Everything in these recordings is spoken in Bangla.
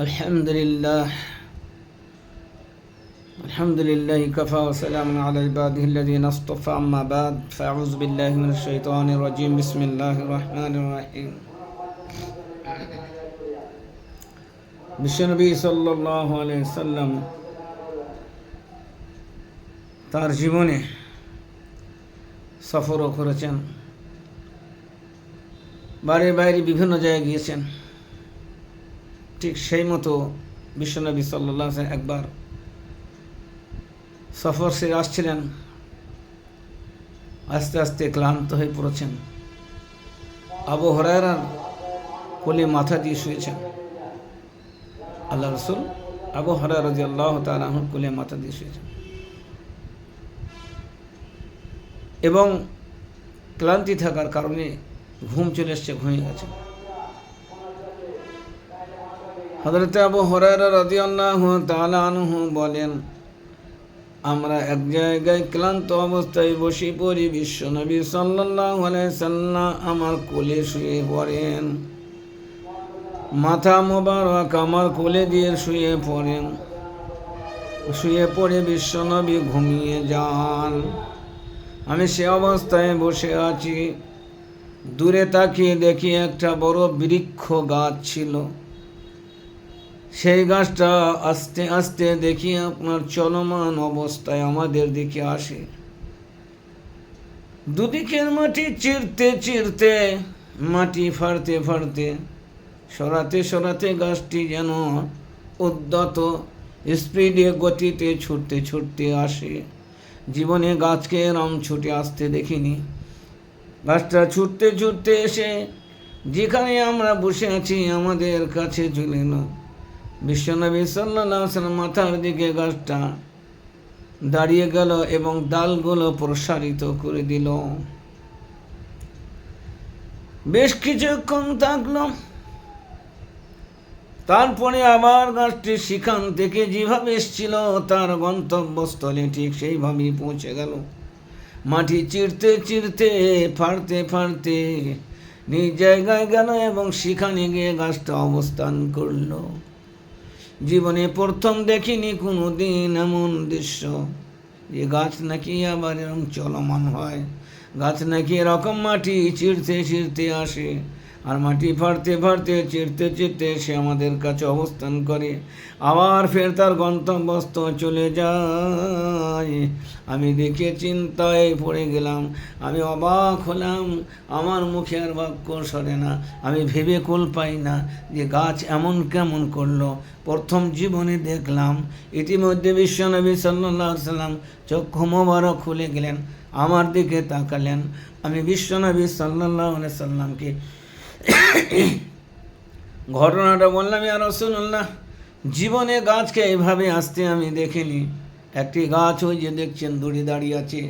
الحمد لله الحمد لله كفى وسلام على عباده الذين اصطفى أما بعد فأعوذ بالله من الشيطان الرجيم بسم الله الرحمن الرحيم বিশ্বনবী সাল্লাহ সাল্লাম তার জীবনে সফরও করেছেন বাইরে বাইরে বিভিন্ন জায়গায় গিয়েছেন ঠিক সেই মতো বিশ্বনবী সাল্লাহ একবার সফর সে আসছিলেন। আস্তে আস্তে ক্লান্ত হয়ে পড়েছেন। আবু হরায়রার কোলে মাথা দিয়ে শুয়েছেন। আল্লাহ রসুল আবু হরা রাজি আল্লাহ তালাহুর কোলে মাথা দিয়ে শুয়েছেন। এবং ক্লান্তি থাকার কারণে ঘুম চলে এসছে, ঘুমিয়ে গেছেন। হজরত আবু হরার রাজিয়াল্লাহ তালানহু বলেন, আমরা এক জায়গায় ক্লান্ত অবস্থায় বসে পড়ি, বিশ্ব নবী সাল্লাহ সাল্লাম আমার কোলে শুয়ে পড়েন। মাথা মোবারক আমার কোলে দিয়ে শুয়ে পড়েন। শুয়ে পড়ে বিশ্বনবী ঘুমিয়ে যান। আমি সে অবস্থায় বসে আছি। দূরে তাকিয়ে দেখি একটা বড় বৃক্ষ গাছ ছিল। সেই গাছটা আস্তে আস্তে দেখি আপনার চলমান অবস্থায় আমাদের দিকে আসে। দুদিকের মাটি চিরতে চিরতে, মাটি ফাড়তে ফাড়তে, সরাতে সরাতে গাছটি যেন উদ্যত স্পিডে গতিতে ছুটতে ছুটতে আসে। জীবনে গাছকে এরম ছুটে আসতে দেখিনি। গাছটা ছুটতে ছুটতে এসে যেখানে আমরা বসে আছি, আমাদের কাছে চলে না। বিশ্বনবী সাল্লাহ মাথার দিকে গাছটা দাঁড়িয়ে গেল এবং ডালগুলো প্রসারিত করে দিল। বেশ কিছুক্ষণ থাকল। তারপরে আবার গাছটি সেখান থেকে যেভাবে এসছিল তার গন্তব্যস্থলে ঠিক সেইভাবেই পৌঁছে গেল। মাটি চিরতে চিরতে, ফাড়তে ফাড়তে নিজ জায়গায় গেল এবং সেখানে গিয়ে গাছটা অবস্থান করল। জীবনে প্রথম দেখিনি কোনো দিন এমন দৃশ্য। যে গাছ নাকি আবার এরকম চলমান হয়, গাছ নাকি এরকম মাটি চিরতে চিরতে আসে। আর মাটি ফাড়তে ফাড়তে, চিরতে চিরতে সে আমাদের কাছে অবস্থান করে। আবার ফের তার গন্তব্যস্থ চলে যায়। আমি দেখে চিন্তায় পড়ে গেলাম। আমি অবাক হলাম। আমার মুখে আর বাক্য সরে না। আমি ভেবে কুল পাই না যে গাছ এমন কেমন করল। প্রথম জীবনে দেখলাম, ইতিমধ্যে বিশ্বনবী সাল্লাহ সাল্লাম চক্ষু মোবারক খুলে গেলেন। আমার দিকে তাকালেন। আমি বিশ্বনবী সাল্লাহ সাল্লামকে ঘটনাটা বললাম আর রসুল্লাহ জীবনে গাছকে এইভাবে আসতে আমি দেখিনি। একটি গাছ ওই যে দেখছেন, দূরে দাঁড়িয়ে আছে।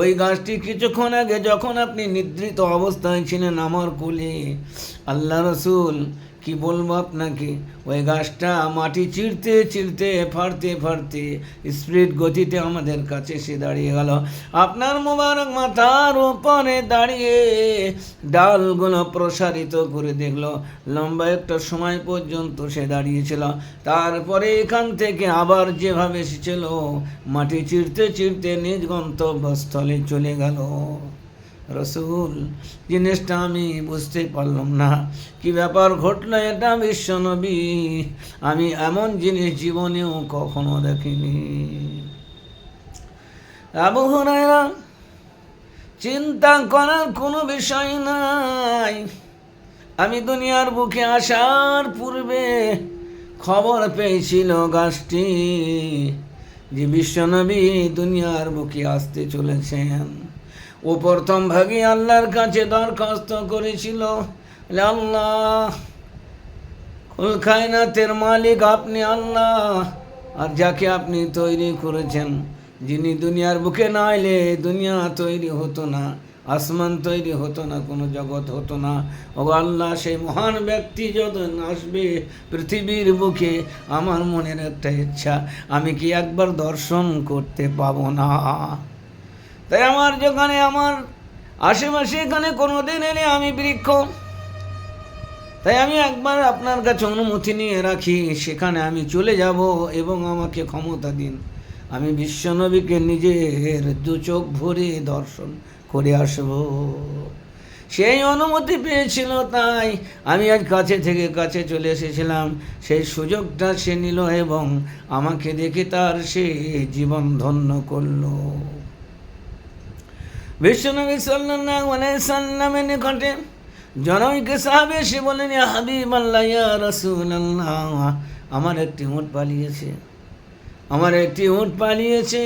ওই গাছটি কিছুক্ষণ আগে যখন আপনি নিদ্রিত অবস্থায় ছিলেন আমার কোলে, আল্লাহ রসুল কি বলব আপনাকে? ওই গাছটা মাটি চিরতে চিরতে ফাড়তে ফাড়তে স্পিড গতিতে আমাদের কাছে এসে দাঁড়িয়ে গেল। আপনার মোবারক মাথার উপরে দাঁড়িয়ে ডালগুলো প্রসারিত করে দেখল। লম্বা একটা সময় পর্যন্ত সে দাঁড়িয়েছিল। তারপরে এখান থেকে আবার যেভাবে এসেছিল, মাটি চিরতে চিরতে নিজ গন্তব্যস্থলে চলে গেল। রসুল, জিনিসটা আমি বুঝতে পারলাম না। কি ব্যাপার ঘটলো এটা বিশ্বনবী আমি এমন জিনিস জীবনেও কখনো দেখিনি। আবু হুরায়রা, চিন্তা করার কোনো বিষয় নাই। আমি দুনিয়ার বুকে আসার পূর্বে খবর পেয়েছিল গাছটি, যে বিশ্বনবী দুনিয়ার বুকে আসতে চলেছেন। ও প্রথম ভাগে আল্লাহর কাছে দরখাস্ত করেছিল। আল্লাহ খায়নাতের মালিক আপনি আল্লাহ, আর যাকে আপনি তৈরি করেছেন, যিনি দুনিয়ার বুকে না এলে দুনিয়া তৈরি হতো না, আসমান তৈরি হতো না, কোনো জগৎ হতো না। ও আল্লাহ, সেই মহান ব্যক্তি যখন আসবে, পৃথিবীর বুকে আমার মনের একটা ইচ্ছা, আমি কি একবার দর্শন করতে পাবো না? তাই আমার যেখানে আমার আশেপাশে এখানে কোনো দিন এলে আমি বৃক্ষ। তাই আমি একবার আপনার কাছে অনুমতি নিয়ে রাখি, সেখানে আমি চলে যাব এবং আমাকে ক্ষমতা দিন। আমি বিশ্বনবীকে নিজের দু চোখ ভরে দর্শন করে আসব। সেই অনুমতি পেয়েছিল তাই আমি আজ কাছে থেকে কাছে চলে এসেছিলাম। সেই সুযোগটা সে নিল এবং আমাকে দেখে তার সে জীবন ধন্য করল। বিশ্বনবী সাল্লাল্লাহু আলাইহি সাল্লামের নিকটে জনৈকে সাহাবে এসে বলেন হাবিব আল্লাহ ইয়া রাসূলুল্লাহ। আমার একটি উট পালিয়েছে। আমার একটি উট পালিয়েছে।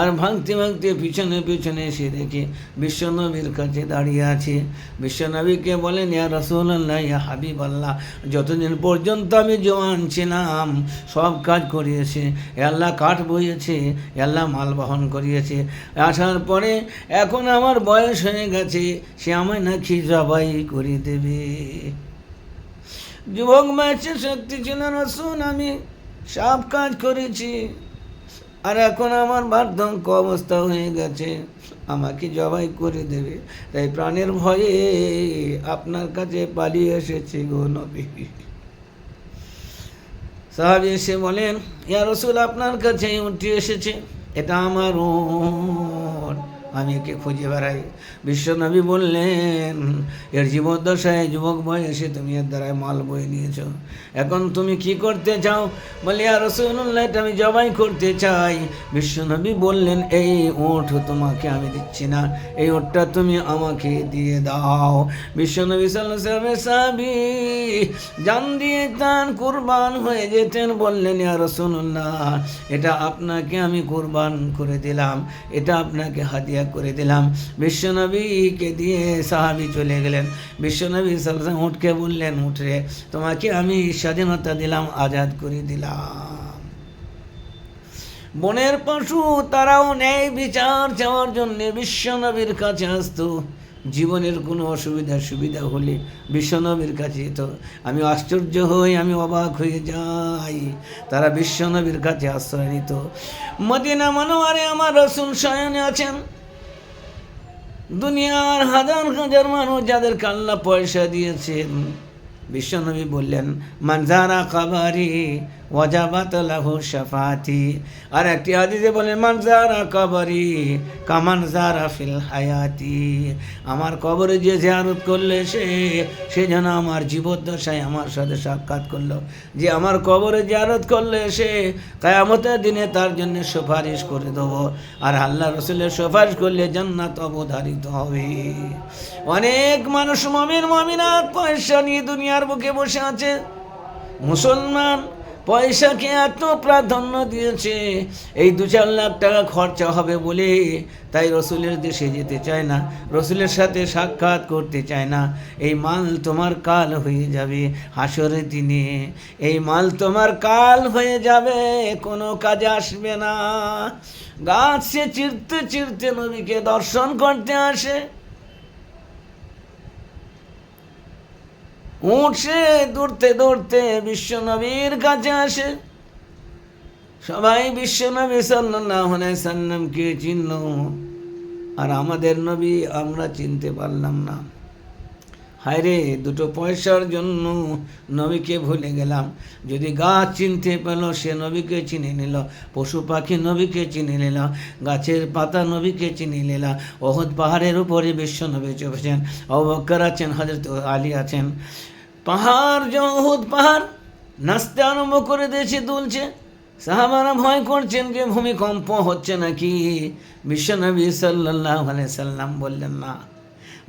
আর ভাঙতে ভাঙতে পিছনে পিছনে সে দেখে বিশ্বনবীর কাছে দাঁড়িয়ে আছে। বিশ্বনবীকে বলেন, ইয়া রসুল্লাহ ইয়া হাবিব আল্লাহ যতদিন পর্যন্ত আমি জওয়ান ছিলাম, সব কাজ করিয়েছে। আল্লাহ কাঠ বইয়েছে আল্লাহ মাল বহন করিয়েছে। আসার পরে এখন আমার বয়স হয়ে গেছে, সে আমায় নাকি জবাই করে দেবে। যুবক মায়ের শক্তি ছিল রসুন আমি। সব কাজ করেছি। আর এখন আমার বার্ধক্য অবস্থা হয়ে গেছে। আমাকে জবাই করে দেবে। তাই প্রাণের ভয়ে আপনার কাছে পালিয়ে এসেছে গো নবী। সাহাবি এসে বলেন, ইয়া রসুল, আপনার কাছে উঠে এসেছে। এটা আমার আমি একে খুঁজে বেড়াই? বিশ্বনবী বললেন, এর জীবদ্দশায় যুবক বয়সে তুমি এর দ্বারায় মাল বয়ে নিয়েছো। এখন তুমি কি করতে চাও? বলে আর রসুল্লাহ আমি জবাই করতে চাই। বিশ্বনবী বললেন, এই ওঠ তোমাকে আমি দিচ্ছি না। এই ওঠটা তুমি আমাকে দিয়ে দাও। বিশ্বনবী সাল্লামের সাবি জান দিয়ে তান কুরবান হয়ে যেতেন। বললেন, ইয়া রসুল্লাহ এটা আপনাকে আমি কুরবান করে দিলাম। এটা আপনাকে হাদিয়া করে দিলাম। বিশ্বনবীকে দিয়ে সাহাবি চলে গেলেন। বিশ্বনবী সাল্লাম উঠকে বললেন, উঠরে, তোমাকে আমি স্বাধীনতা দিলাম, আজাদ করে দিলাম। বনের পশু তারাও ন্যায় বিচার চাওয়ার জন্য বিশ্বনবীর কাছে আসতো। জীবনের কোনো অসুবিধা সুবিধা হলে বিশ্বনবীর কাছে তো আমি আশ্চর্য হই, আমি অবাক হয়ে যাই। তারা বিশ্বনবীর কাছে আশ্রয় নিত। মদিনা মনোয়ারে আমার রসুল শয়নে আছেন। দুনিয়ার হাজার হাজার মানুষ যাদের কাল্লা পয়সা দিয়েছেন বিশ্বনবী বললেন মানজারা কাবারি ওয়াজাবাত লাহু শাফাতি। আর একটি হাদিসে বলেন মানজারা কাবারি, কামান জারা ফিল হায়াতি। আমার কবরে যে জিয়ারত করলে সে সে যেন আমার জীবদ্দশায় আমার সাথে সাক্ষাৎ করল। যে আমার কবরে জিয়ারত করলে সে, কায়ামতের দিনে তার জন্য সুপারিশ করে দেবো। আর আল্লাহ রসুলের সুপারিশ করলে জান্নাত অবধারিত হবে। অনেক মানুষ মমিন, মমিনাত পয়সা নিয়ে দুনিয়ার বুকে বসে আছে। মুসলমান পয়সাকে এত প্রাধান্য দিয়েছে, এই দু চার লাখ টাকা খরচা হবে বলে তাই রসুলের দেশে যেতে চায় না, রসুলের সাথে সাক্ষাৎ করতে চায় না। এই মাল তোমার কাল হয়ে যাবে হাসরের দিনে, এই মাল তোমার কাল হয়ে যাবে, কোনো কাজে আসবে না। গাছ চিরতে চিরতে নবীকে দর্শন করতে আসে। উঠছে, দৌড়তে দৌড়তে বিশ্বনবীর কাছে আসে। সবাই বিশ্বনবী সাল্লাহ কে চিনল। আর আমাদের নবী আমরা চিনতে পারলাম না। হায় রে দুটো পয়সার জন্য নবীকে ভুলে গেলাম। যদি গাছ চিনতে পেল, সে নবীকে চিনে নিল। পশু পাখি নবীকে চিনে নিল। গাছের পাতা নবীকে চিনে নিল। অহদ পাহাড়ের উপরে বিশ্ব নবী চলেছেন। অবক্কর আছেন হজরত আলী আছেন। পাহাড় যে অহুদ পাহাড়, নাচতে আরম্ভ করে দিয়েছে, দুলছে। সাহাবারা ভয় করছেন যে ভূমিকম্প হচ্ছে নাকি। বিশ্বনবী সাল্লাহ সাল্লাম বললেন, না।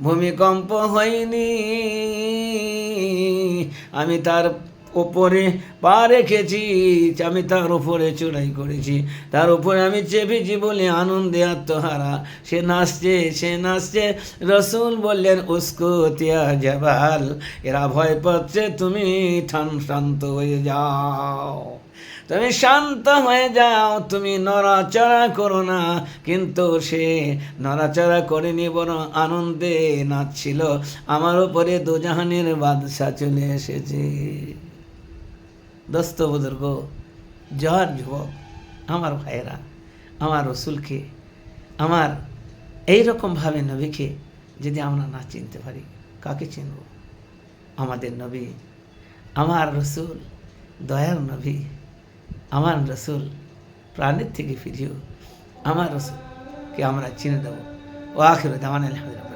ভূমিকম্প হয়নি। আমি তার ওপরে পা রেখেছি, আমি তার উপরে চড়াই করেছি। তার উপরে আমি চেপেছি বলে আনন্দে আত্মহারা। সে নাচছে সে নাচছে। রসুল বললেন, উস্কো তিয়া জবাল, এরা ভয় পাচ্ছে, তুমি ঠান শান্ত হয়ে যাও। তুমি শান্ত হয়ে যাও, তুমি নড়াচড়া করো না। কিন্তু সে নড়াচড়া করেনি বড় আনন্দে নাচছিল। আমার উপরে দুজাহানের বাদশা চলে এসেছে। দোস্ত বুজুর্গ জহর যুবক, আমার ভাইয়েরা, আমার রসুলকে, আমার এই রকমভাবে নবীকে যদি আমরা না চিনতে পারি, কাকে চিনব? আমাদের নবী, আমার রসুল দয়ার নবী আমার রসুল প্রাণের থেকে ফিরিও আমার রসুলকে আমরা চিনে দেবো। ও আখির দামান আলহামদুলিল্লাহ।